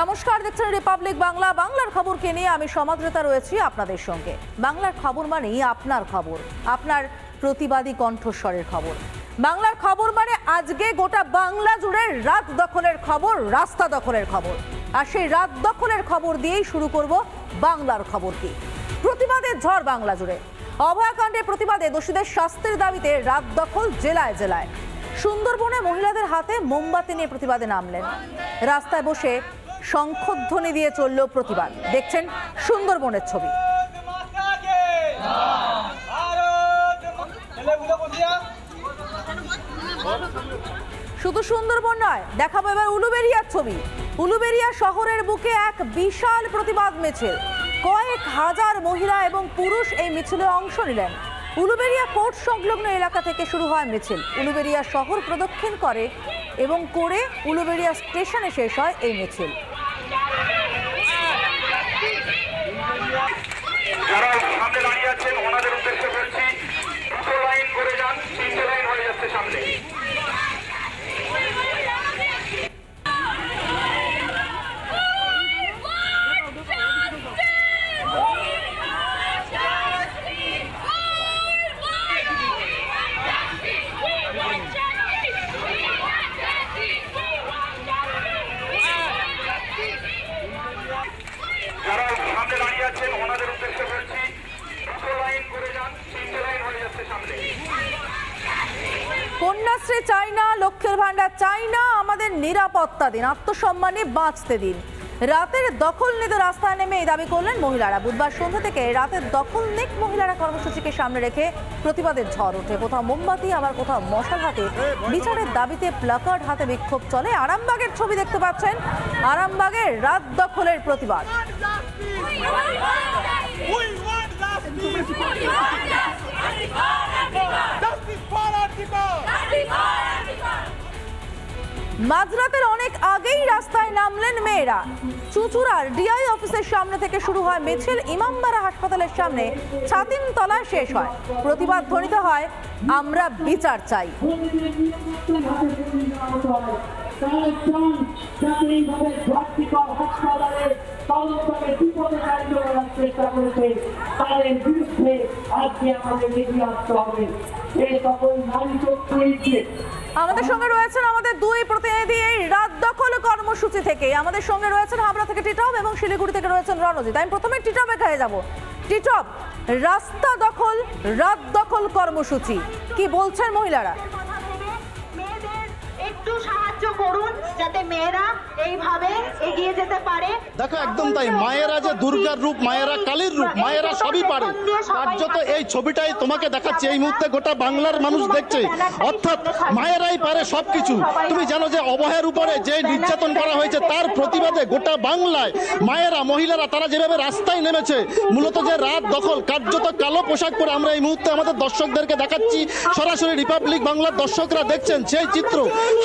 নমস্কার, দেখছেন রিপাবলিক বাংলা বাংলার খবরকে নিয়ে আমি সমাদ্রতা রয়েছি আপনাদের সঙ্গে। বাংলার খবর মানেই আপনার খবর, আপনার প্রতিবাদী কণ্ঠস্বরের খবর। বাংলার খবর মানে আজকে গোটা বাংলা জুড়ে রাত দখলের খবর, রাস্তা দখলের খবর। আর সেই রাত দখলের খবর দিয়েই শুরু করব বাংলার খবর কি প্রতিবাদের ঝড় বাংলা জুড়ে। অভয়াকাণ্ডের প্রতিবাদে দোষীদের শাস্তির দাবিতে রাত দখল জেলায় জেলায়। সুন্দরবনে মহিলাদের হাতে মোমবাতি নিয়ে প্রতিবাদে নামলেন। রাস্তায় বসে শঙ্খধ্বনি দিয়ে চলল প্রতিবাদ। দেখছেন সুন্দরবনের ছবি। শুধু সুন্দরবন নয়, দেখাবো এবার উলুবেরিয়ার ছবি। উলুবেরিয়া শহরের বুকে এক বিশাল প্রতিবাদ মিছিল। কয়েক হাজার মহিলা এবং পুরুষ এই মিছিলে অংশ নিলেন। উলুবেরিয়া কোর্ট সংলগ্ন এলাকা থেকে শুরু হয় মিছিল। উলুবেরিয়া শহর প্রদক্ষিণ করে এবং করে উলুবেরিয়া স্টেশনে শেষ হয় এই মিছিল। যারা কন্যাশ্রী চাই না লক্ষ্যের ভান্ডার চাই না আমাদের নিরাপত্তা দিন আত্মসম্মানে বাঁচতে দিন। রাতের দখল নিতে রাস্তায় নেমে এই দাবি করলেন মহিলারা। বুধবার সন্ধ্যা থেকে রাতের দখল নিক মহিলারা কর্মসূচিকে সামনে রেখে প্রতিবাদের ঝড় ওঠে। কোথাও মোমবাতি, আবার কোথাও মশাল হাতে। বিচারের দাবিতে প্লাকার্ড হাতে বিক্ষোভ চলে। আরামবাগের ছবি দেখতে পাচ্ছেন আরামবাগের রাত দখলের প্রতিবাদ। মাঝরাতের অনেক আগেই রাস্তায় নামলেন মেয়েরা। চুচুড়ার ডিআই অফিসের সামনে থেকে শুরু হয় মিছিল ইমামবাড়া হাসপাতালের সামনে। ছাতিম তলায় শেষ হয়। প্রতিবাদ ধ্বনিত হয়, আমরা বিচার চাই। চাকরিভাবে ভর্তিকর হাসপাতালে তদন্তকে বিপদে কার্য করার চেষ্টা করেছে তাদের বিরুদ্ধে আজকে আমাদের এগিয়ে আসতে হবে সে সকল নারী চক্রীকে আমাদের সঙ্গে রয়েছেন আমাদের দুই প্রতিনিধি এই রাত দখল কর্মসূচি থেকে আমাদের সঙ্গে রয়েছেন হাবড়া থেকে টিটপ এবং শিলিগুড়ি থেকে রয়েছেন রণজিৎ আমি প্রথমে টিটপে খেয়ে যাব। টিটপ রাস্তা দখল, রাত দখল কর্মসূচি। কি বলছেন মহিলারা? একটু সাহায্য করুন যাতে মেয়েরা এইভাবে এগিয়ে যেতে পারে। দেখো একদম তাই। মায়েরা যে দুর্গার রূপ মায়েরা কালীর রূপ মায়েরা সবই পারে। কার্যত এই ছবিটাই তোমাকে দেখাচ্ছি এই মুহূর্তে গোটা বাংলার মানুষ দেখছে। অর্থাৎ মায়েরাই পারে সবকিছু তুমি জানো যে অবহের উপরে যে নির্যাতন করা হয়েছে তার প্রতিবাদে গোটা বাংলায় মায়েরা মহিলারা তারা যেভাবে রাস্তায় নেমেছে মূলত যে রাত দখল কার্যত কালো পোশাক পরে আমরা এই মুহূর্তে আমাদের দর্শকদেরকে দেখাচ্ছি। সরাসরি রিপাবলিক বাংলার দর্শকরা দেখছেন সেই চিত্র।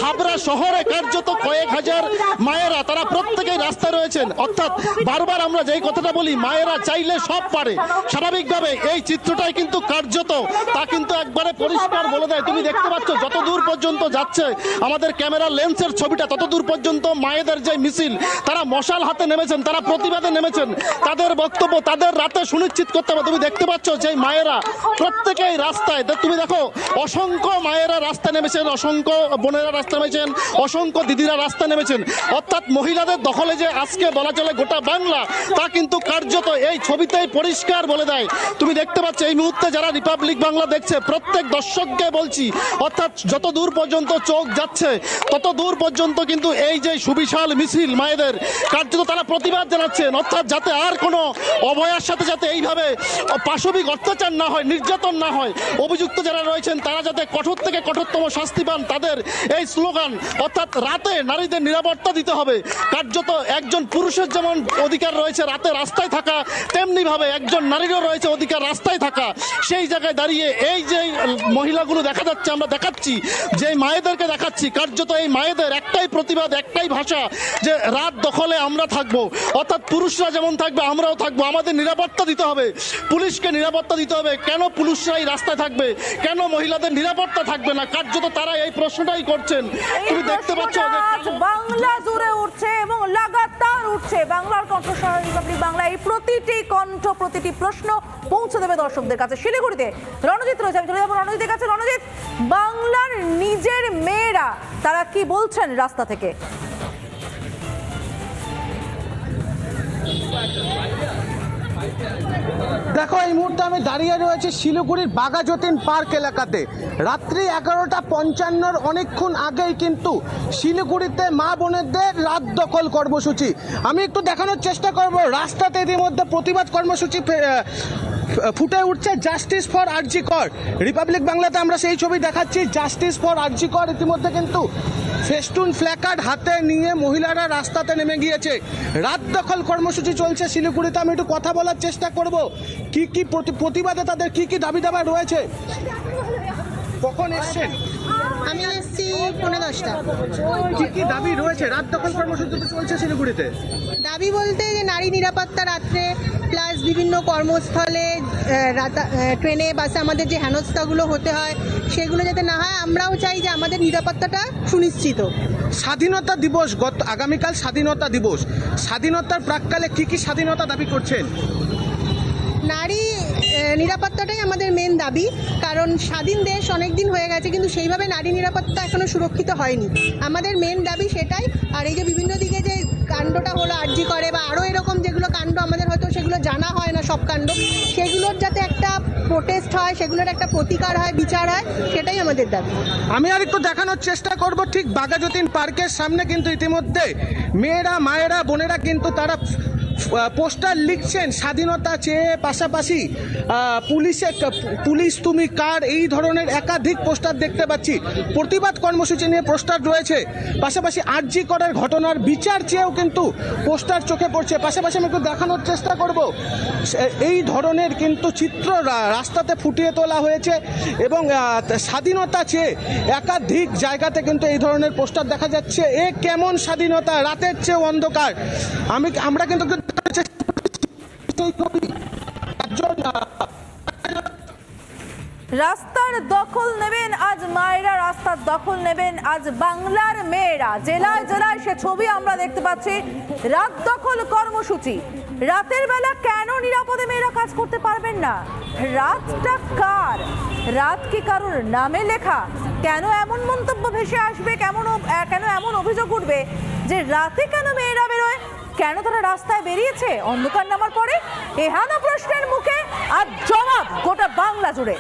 হাবড়া শহরে কার্যত কয়েক হাজার মায়েরা, তারা প্রত্যেকেই রাস্তায় রয়েছেন। অর্থাৎ বারবার আমরা যেই কথাটা বলি, মায়েরা চাইলে সব পারে। স্বাভাবিকভাবে এই চিত্রটাই কিন্তু কার্যত। তা কিন্তু একবারে পরিষ্কার বলে দেয়। তুমি দেখতে পাচ্ছ, যত দূর পর্যন্ত যাচ্ছে আমাদের ক্যামেরা লেন্সের ছবিটা, তত দূর পর্যন্ত মায়েদের যে মিছিল, তারা মশাল হাতে নেমেছেন, তারা প্রতিবাদে নেমেছেন। তাদের বক্তব্য, তাদের রাতে সুনিশ্চিত করতে হবে। তুমি দেখতে পাচ্ছ যে মায়েরা প্রত্যেকেই রাস্তায়। তুমি দেখো, অসংখ্য মায়েরা রাস্তায় নেমেছেন, অসংখ্য বোনেরা রাস্তায় নেমেছেন, অসংখ্য দিদিরা রাস্তায় নেমেছেন। অর্থাৎ মহিলাদের দখলে যে আজকে বলা চলে গোটা বাংলা, তা কিন্তু কার্যত এই ছবিতেই পরিষ্কার বলে দেয়। তুমি দেখতে পাচ্ছ, এই মুহূর্তে যারা রিপাবলিক বাংলা দেখছে, প্রত্যেক দর্শককে বলছি, অর্থাৎ যত দূর পর্যন্ত চোখ যাচ্ছে, তত দূর পর্যন্ত কিন্তু এই যে সুবিশাল মিছিল মায়েদের, কার্যত তারা প্রতিবাদ জানাচ্ছেন। অর্থাৎ যাতে আর কোনো অভয়ার সাথে যাতে এইভাবে পাশবিক অত্যাচার না হয়, নির্যাতন না হয়, অভিযুক্ত যারা রয়েছেন, তারা যাতে কঠোর থেকে কঠোরতম শাস্তি পান, তাদের এই স্লোগান, অর্থাৎ রাতে নারীদের নিরাপত্তা দিতে হবে। কার্যত একজন পুরুষের যেমন অধিকার রয়েছে রাতে রাস্তায় থাকা, তেমনিভাবে একজন নারীরও রয়েছে অধিকার রাস্তায় থাকা। সেই জায়গায় দাঁড়িয়ে এই যে মহিলাগুলো দেখা যাচ্ছে, আমরা দেখাচ্ছি যে মায়েদেরকে দেখাচ্ছি, কার্যত এই মায়েদের একটাই প্রতিবাদ, একটাই ভাষা যে রাত দখলে আমরা থাকব। অর্থাৎ পুরুষরা যেমন থাকবে, আমরাও থাকব। আমাদের নিরাপত্তা দিতে হবে। পুলিশকে নিরাপত্তা দিতে হবে। কেন পুরুষরাই রাস্তায় থাকবে? কেন মহিলাদের নিরাপত্তা থাকবে না? কার্যত তারা এই প্রশ্নটাই করছেন। এই তুমি দেখতে পাচ্ছ আজ বাংলা জুড়ে উঠছে এবং লাগাতার উঠছে। বাংলার কণ্ঠস্বর রিপাবলিক বাংলা এই প্রতিটি কণ্ঠ প্রতিটি প্রশ্ন পৌঁছে দেবে দর্শকদের কাছে। শিলিগুড়িতে রণজিৎ রয়েছে আমি চলে যাব রণজিতের কাছে। রণজিৎ বাংলার নিজের মেয়েরা তারা কি বলছেন রাস্তা থেকে? দেখো, এই মুহূর্তে আমি দাঁড়িয়ে রয়েছি শিলিগুড়ির বাগাযতীন পার্ক এলাকাতে। রাত্রি এগারোটা পঞ্চান্নর অনেকক্ষণ আগেই কিন্তু শিলিগুড়িতে মা বোনেদের রাত দখল কর্মসূচি। আমি একটু দেখানোর চেষ্টা করব, রাস্তাতে ইতিমধ্যে প্রতিবাদ কর্মসূচি ফুটে উঠছে জাস্টিস ফর আরজি কর। রিপাবলিক বাংলাতে আমরা সেই ছবি দেখাচ্ছি, জাস্টিস ফর আরজি কর। ইতিমধ্যে কিন্তু ফেস্টুন ফ্ল্যাকার্ড হাতে নিয়ে মহিলারা রাস্তাতে নেমে গিয়েছে। রাত দখল কর্মসূচি চলছে শিলিগুড়িতে। আমি একটু কথা বলার চেষ্টা করব। কি কি প্রতি- প্রতিবাদে তাদের কি কি দাবি দাবা রয়েছে? কখন এসছেন? আমি এসেছি পনেরো দশটা। কি কি দাবি রয়েছে? রাত দখল কর্মসূচি চলছে শিলিগুড়িতে। দাবি বলতে যে নারী নিরাপত্তা রাত্রে বিভিন্ন কর্মস্থলে ট্রেনে বাসে আমাদের যে হেনস্থাগুলো হতে হয় সেগুলো যাতে না হয় আমরাও চাই যে আমাদের নিরাপত্তাটা সুনিশ্চিত। স্বাধীনতা দিবস গত আগামীকাল স্বাধীনতা দিবস। স্বাধীনতার প্রাককালে কি কি স্বাধীনতা দাবি করছেন? নারী নিরাপত্তাটাই আমাদের মেন দাবি কারণ স্বাধীন দেশ অনেক দিন হয়ে গেছে কিন্তু সেইভাবে নারী নিরাপত্তা এখনও সুরক্ষিত হয়নি। আমাদের মেন দাবি সেটাই আর এই যে বিভিন্ন দিকে যে কাণ্ডটা হলো আর্জি করে বা আরও এরকম যেগুলো কাণ্ড আমাদের হয়তো সেগুলো জানা হয় না সব কাণ্ড, সেগুলোর যাতে একটা প্রোটেস্ট হয়, সেগুলোর একটা প্রতিকার হয়, বিচার হয়, সেটাই আমাদের দাবি। আমি আর একটু দেখানোর চেষ্টা করব ঠিক বাঘাযতীন পার্কের সামনে কিন্তু ইতিমধ্যে মেয়েরা, মায়েরা, বোনেরা কিন্তু তারা পোস্টার লিখছেন স্বাধীনতা চেয়ে পাশাপাশি পুলিশে পুলিশ তুমি কার? এই ধরনের একাধিক পোস্টার দেখতে পাচ্ছি। প্রতিবাদ কর্মসূচি নিয়ে পোস্টার রয়েছে। পাশাপাশি আরজি করার ঘটনার বিচার চেয়েও কিন্তু পোস্টার চোখে পড়ছে। পাশাপাশি আমি একটু দেখানোর চেষ্টা করব। এই ধরনের কিন্তু চিত্র রাস্তাতে ফুটিয়ে তোলা হয়েছে এবং স্বাধীনতা চেয়ে একাধিক জায়গাতে কিন্তু এই ধরনের পোস্টার দেখা যাচ্ছে। এ কেমন স্বাধীনতা? রাতের চেয়ে অন্ধকার। আমি, আমরা কিন্তু সেই রাস্তার দখল নেবেন আজ মায়েরা, রাস্তার দখল নেবেন আজ বাংলার মেয়েরা। জেলায় জেলায় সে ছবি আমরা দেখতে পাচ্ছি। রাত দখল কর্মসূচি। রাতের বেলা কেন নিরাপদে মেয়েরা কাজ করতে পারবেন না? রাতটা কার? রাত কি কারোর নামে লেখা? কেন এমন মন্তব্য ভেসে আসবে? কেমন কেন এমন অভিযোগ উঠবে যে রাতে কেন মেয়েরা বেরোয়? কেন তারা রাস্তায় বেরিয়েছে? অন্ধকার নামার পরে এহানা প্রশ্নের মুখে আর জবাব গোটা বাংলা জুড়ে।